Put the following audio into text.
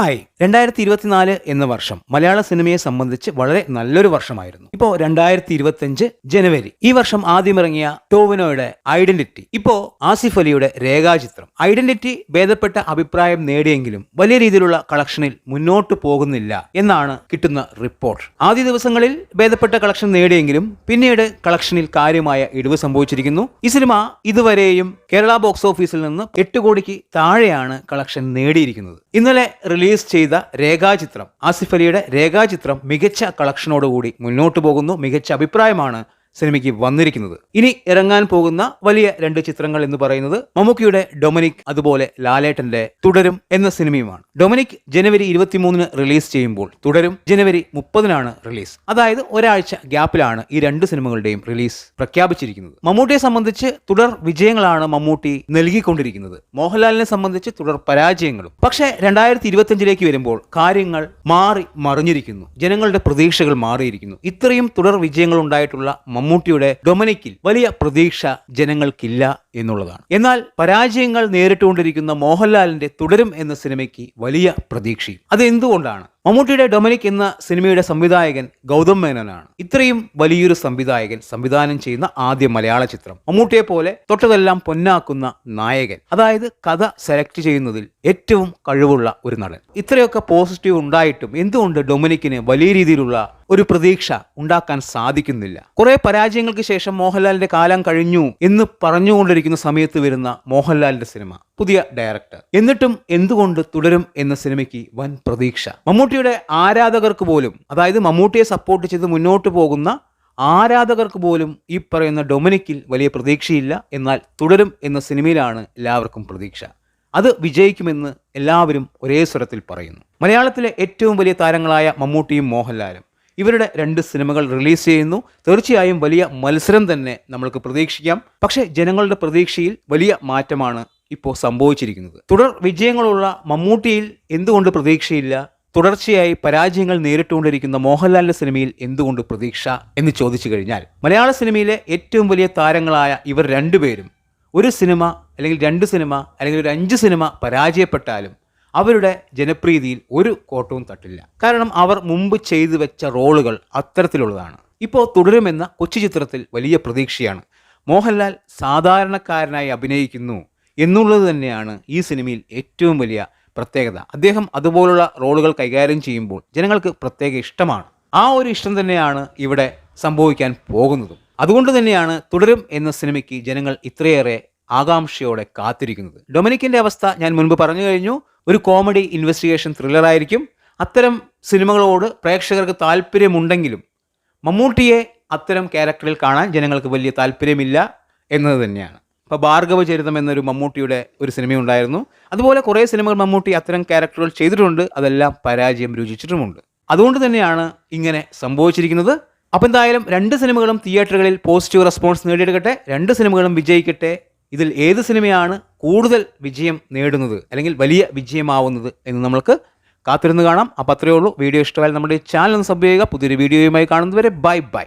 Hi. രണ്ടായിരത്തി ഇരുപത്തിനാല് എന്ന വർഷം മലയാള സിനിമയെ സംബന്ധിച്ച് വളരെ നല്ലൊരു വർഷമായിരുന്നു. ഇപ്പോ രണ്ടായിരത്തി ഇരുപത്തിയഞ്ച് ജനുവരി. ഈ വർഷം ആദ്യം ഇറങ്ങിയ ടോവിനോയുടെ ഐഡന്റിറ്റി. ഇപ്പോ ആസിഫ് അലിയുടെ രേഖാചിത്രം. ഐഡന്റിറ്റി ഭേദപ്പെട്ട അഭിപ്രായം നേടിയെങ്കിലും വലിയ രീതിയിലുള്ള കളക്ഷനിൽ മുന്നോട്ട് പോകുന്നില്ല എന്നാണ് കിട്ടുന്ന റിപ്പോർട്ട്. ആദ്യ ദിവസങ്ങളിൽ ഭേദപ്പെട്ട കളക്ഷൻ നേടിയെങ്കിലും പിന്നീട് കളക്ഷനിൽ കാര്യമായ ഇടിവ് സംഭവിച്ചിരിക്കുന്നു. ഈ സിനിമ ഇതുവരെയും കേരള ബോക്സ് ഓഫീസിൽ നിന്ന് എട്ട് കോടിക്ക് താഴെയാണ് കളക്ഷൻ നേടിയിരിക്കുന്നത്. ഇന്നലെ റിലീസ് ചെയ്ത രേഖാചിത്രം ആസിഫ് അലിയുടെ രേഖാചിത്രം മികച്ച കളക്ഷനോടുകൂടി മുന്നോട്ടു പോകുന്നു മികച്ച അഭിപ്രായമാണ് സിനിമയ്ക്ക് വന്നിരിക്കുന്നത്. ഇനി ഇറങ്ങാൻ പോകുന്ന വലിയ രണ്ട് ചിത്രങ്ങൾ എന്ന് പറയുന്നത് മമ്മൂക്കിയുടെ ഡൊമിനിക് അതുപോലെ ലാലേട്ടന്റെ തുടരും എന്ന സിനിമയുമാണ്. ഡൊമിനിക് ജനുവരി ഇരുപത്തിമൂന്നിന് റിലീസ് ചെയ്യുമ്പോൾ തുടരും ജനുവരി മുപ്പതിനാണ് റിലീസ്. അതായത് ഒരാഴ്ച ഗ്യാപ്പിലാണ് ഈ രണ്ട് സിനിമകളുടെയും റിലീസ് പ്രഖ്യാപിച്ചിരിക്കുന്നത്. മമ്മൂട്ടിയെ സംബന്ധിച്ച് തുടർ വിജയങ്ങളാണ് മമ്മൂട്ടി നൽകിക്കൊണ്ടിരിക്കുന്നത്. മോഹൻലാലിനെ സംബന്ധിച്ച് തുടർ പരാജയങ്ങളും. പക്ഷേ രണ്ടായിരത്തി ഇരുപത്തിയഞ്ചിലേക്ക് വരുമ്പോൾ കാര്യങ്ങൾ മാറി മറിഞ്ഞിരിക്കുന്നു. ജനങ്ങളുടെ പ്രതീക്ഷകൾ മാറിയിരിക്കുന്നു. ഇത്രയും തുടർ വിജയങ്ങൾ ഉണ്ടായിട്ടുള്ള മമ്മൂട്ടിയുടെ ഡൊമിനിക്കിൽ വലിയ പ്രതീക്ഷ ജനങ്ങൾക്കില്ല. എന്നുള്ളതാണ്. എന്നാൽ പരാജയങ്ങൾ നേരിട്ടുകൊണ്ടിരിക്കുന്ന മോഹൻലാലിന്റെ തുടരും എന്ന സിനിമയ്ക്ക് വലിയ പ്രതീക്ഷയും. അത് എന്തുകൊണ്ടാണ്? മമ്മൂട്ടിയുടെ ഡൊമിനിക് എന്ന സിനിമയുടെ സംവിധായകൻ ഗൗതം മേനോനാണ്. ഇത്രയും വലിയൊരു സംവിധായകൻ സംവിധാനം ചെയ്യുന്ന ആദ്യ മലയാള ചിത്രം. മമ്മൂട്ടിയെ പോലെ തൊട്ടതെല്ലാം പൊന്നാക്കുന്ന നായകൻ. അതായത് കഥ സെലക്ട് ചെയ്യുന്നതിൽ ഏറ്റവും കഴിവുള്ള ഒരു നടൻ. ഇത്രയൊക്കെ പോസിറ്റീവ് ഉണ്ടായിട്ടും എന്തുകൊണ്ട് ഡൊമിനിക്കിന് വലിയ രീതിയിലുള്ള ഒരു പ്രതീക്ഷ ഉണ്ടാക്കാൻ സാധിക്കുന്നില്ല? കുറെ പരാജയങ്ങൾക്ക് ശേഷം മോഹൻലാലിന്റെ കാലം കഴിഞ്ഞു എന്ന് പറഞ്ഞുകൊണ്ടിരിക്കുന്ന സമയത്ത് വരുന്ന മോഹൻലാലിന്റെ സിനിമ പുതിയ ഡയറക്ടർ. എന്നിട്ടും എന്തുകൊണ്ട് തുടരും എന്ന സിനിമയ്ക്ക് വൻ പ്രതീക്ഷ. മമ്മൂട്ടിയുടെ ആരാധകർക്ക് പോലും അതായത് മമ്മൂട്ടിയെ സപ്പോർട്ട് ചെയ്ത് മുന്നോട്ട് പോകുന്ന ആരാധകർക്ക് പോലും ഈ പറയുന്ന ഡൊമിനിക്കിൽ വലിയ പ്രതീക്ഷയില്ല. എന്നാൽ തുടരും എന്ന സിനിമയിലാണ് എല്ലാവർക്കും പ്രതീക്ഷ. അത് വിജയിക്കുമെന്ന് എല്ലാവരും ഒരേ സ്വരത്തിൽ പറയുന്നു. മലയാളത്തിലെ ഏറ്റവും വലിയ താരങ്ങളായ മമ്മൂട്ടിയും മോഹൻലാലും. ഇവരുടെ രണ്ട് സിനിമകൾ റിലീസ് ചെയ്യുന്നു. തീർച്ചയായും വലിയ മത്സരം തന്നെ നമ്മൾക്ക് പ്രതീക്ഷിക്കാം. പക്ഷേ ജനങ്ങളുടെ പ്രതീക്ഷയിൽ വലിയ മാറ്റമാണ് ഇപ്പോൾ സംഭവിച്ചിരിക്കുന്നത്. തുടർ വിജയങ്ങളുള്ള മമ്മൂട്ടിയിൽ എന്തുകൊണ്ട് പ്രതീക്ഷയില്ല? തുടർച്ചയായി പരാജയങ്ങൾ നേരിട്ടുകൊണ്ടിരിക്കുന്ന മോഹൻലാലിന്റെ സിനിമയിൽ എന്തുകൊണ്ട് പ്രതീക്ഷ എന്ന് ചോദിച്ചു കഴിഞ്ഞാൽ മലയാള സിനിമയിലെ ഏറ്റവും വലിയ താരങ്ങളായ ഇവർ രണ്ടുപേരും ഒരു സിനിമ അല്ലെങ്കിൽ രണ്ട് സിനിമ അല്ലെങ്കിൽ ഒരു അഞ്ച് സിനിമ പരാജയപ്പെട്ടാലും അവരുടെ ജനപ്രീതിയിൽ ഒരു കോട്ടവും തട്ടില്ല. കാരണം അവർ മുമ്പ് ചെയ്തു വെച്ച റോളുകൾ അത്തരത്തിലുള്ളതാണ്. ഇപ്പോൾ തുടരുമെന്ന കൊച്ചു ചിത്രത്തിൽ വലിയ പ്രതീക്ഷയാണ്. മോഹൻലാൽ സാധാരണക്കാരനായി അഭിനയിക്കുന്നു എന്നുള്ളത് തന്നെയാണ് ഈ സിനിമയിൽ ഏറ്റവും വലിയ പ്രത്യേകത. അദ്ദേഹം അതുപോലുള്ള റോളുകൾ കൈകാര്യം ചെയ്യുമ്പോൾ ജനങ്ങൾക്ക് പ്രത്യേക ഇഷ്ടമാണ്. ആ ഒരു ഇഷ്ടം തന്നെയാണ് ഇവിടെ സംഭവിക്കാൻ പോകുന്നതും. അതുകൊണ്ട് തന്നെയാണ് തുടരും എന്ന സിനിമയ്ക്ക് ജനങ്ങൾ ഇത്രയേറെ ആകാംക്ഷയോടെ കാത്തിരിക്കുന്നത്. ഡൊമിനിക്കിന്റെ അവസ്ഥ ഞാൻ മുൻപ് പറഞ്ഞു കഴിഞ്ഞു. ഒരു കോമഡി ഇൻവെസ്റ്റിഗേഷൻ ത്രില്ലറായിരിക്കും അത്തരം സിനിമകളോട് പ്രേക്ഷകർക്ക് താല്പര്യമുണ്ടെങ്കിലും മമ്മൂട്ടിയെ അത്തരം ക്യാരക്ടറിൽ കാണാൻ ജനങ്ങൾക്ക് വലിയ താല്പര്യമില്ല എന്നത് തന്നെയാണ്. ഇപ്പോൾ ഭാർഗവ ചരിതം എന്നൊരു മമ്മൂട്ടിയുടെ ഒരു സിനിമയുണ്ടായിരുന്നു. അതുപോലെ കുറേ സിനിമകൾ മമ്മൂട്ടി അത്തരം ക്യാരക്ടറുകൾ ചെയ്തിട്ടുണ്ട്. അതെല്ലാം പരാജയം രുചിച്ചിട്ടുമുണ്ട്. അതുകൊണ്ട് തന്നെയാണ് ഇങ്ങനെ സംഭവിച്ചിരിക്കുന്നത്. അപ്പോൾ എന്തായാലും രണ്ട് സിനിമകളും തിയേറ്ററുകളിൽ പോസിറ്റീവ് റെസ്പോൺസ് നേടിയെടുക്കട്ടെ. രണ്ട് സിനിമകളും വിജയിക്കട്ടെ. ഇതിൽ ഏത് സിനിമയാണ് കൂടുതൽ വിജയം നേടുന്നത് അല്ലെങ്കിൽ വലിയ വിജയമാവുന്നത് എന്ന് നമ്മൾക്ക് കാത്തിരുന്ന് കാണാം. അപ്പോൾ അത്രയേ ഉള്ളൂ. വീഡിയോ ഇഷ്ടമായാൽ നമ്മുടെ ചാനൽ ഒന്ന് സബ് ചെയ്യുക. പുതിയൊരു വീഡിയോയുമായി കാണുന്നതുവരെ ബൈ ബൈ.